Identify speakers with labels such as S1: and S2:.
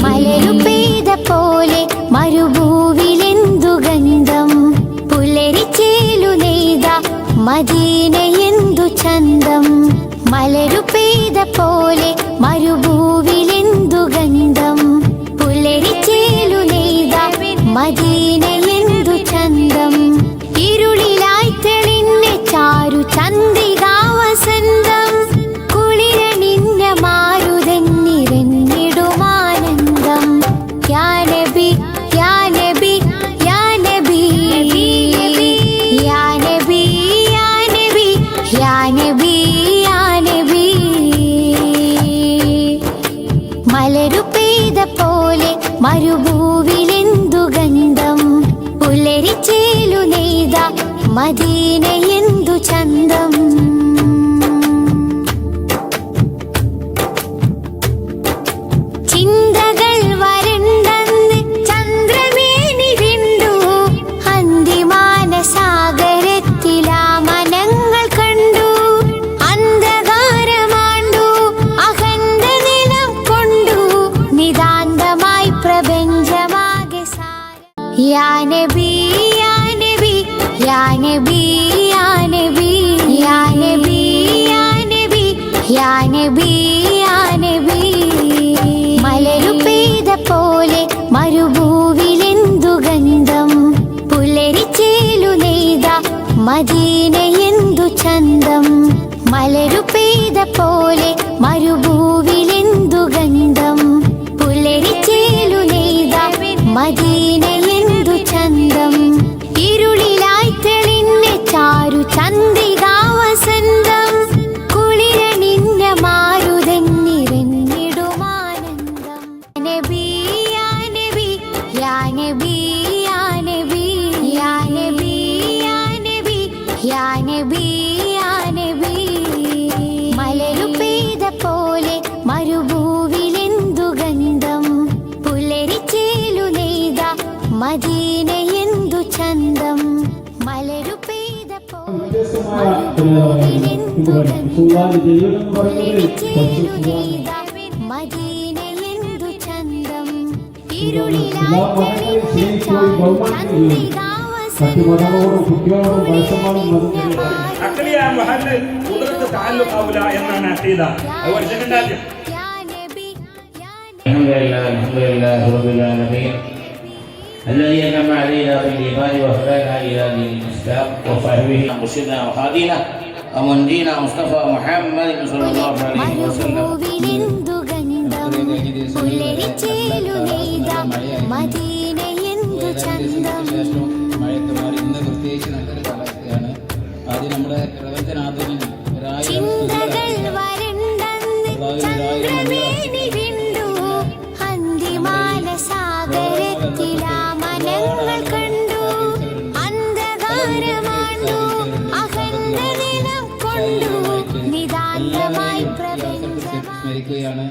S1: മലരു പെയ്ത മരുഭൂവിലെന്തു ഗന്ധം? പുലരിച്ചേലു നെയ്ത മദീന എന്തു ചന്തം? മലരു പെയ്ത പോലെ മരുഭൂവിലെന്തു ഗന്ധം? പുലരിച്ചേലു നെയ്ത മദീന മലരു പെയ്ത പോലെ മരുഭൂവിലെന്തു ഗന്ധം? പുലരിച്ചേലു നെയ്ത മദീന മലരു പെയ്ത പോലെ മരുഭൂവിലെന്തു ഗന്ധം? പുലരിച്ചേലു നെയ്ത മദീന എന്തു ചന്തം? മലരു പെയ്ത പോലെ മരുഭൂവിലെന്തു നബി യാ നബി യാ നബി യാ നബി യാ നബി യാ നബി യാ നബി യാ നബി. മലരു പെയ്ത പോലെ മരുഭൂവിലെന്തു ഗന്ധം? പുലരിച്ചേലു നെയ്ത മദീന എന്തു ചന്തം? മലരു പെയ്ത പോലെ
S2: സുവാദ്
S3: അഖിലിയ മഹല്ല് കുതിർത്ത് താല്ലുക്കാവില്ല എന്നാണ് അക്കീദ അത് പഠിച്ചിട്ടുണ്ട് ആദ്യം
S4: الحمد لله الحمد لله رب العالمين الذي انعم علينا بالايمان وهدانا الى دين الاسلام وفهمه مرشدنا وهادينا ومنجينا مصطفى محمد صلى الله عليه وسلم
S1: മദീന എന്തു ചന്തം
S5: മഴത്തുമാർ ഇന്ന് പ്രത്യേകിച്ച് നല്ലൊരു കാലാവസ്ഥയാണ് ആദ്യം നമ്മുടെ
S1: പ്രവചനാഥനും സ്മരിക്കുകയാണ്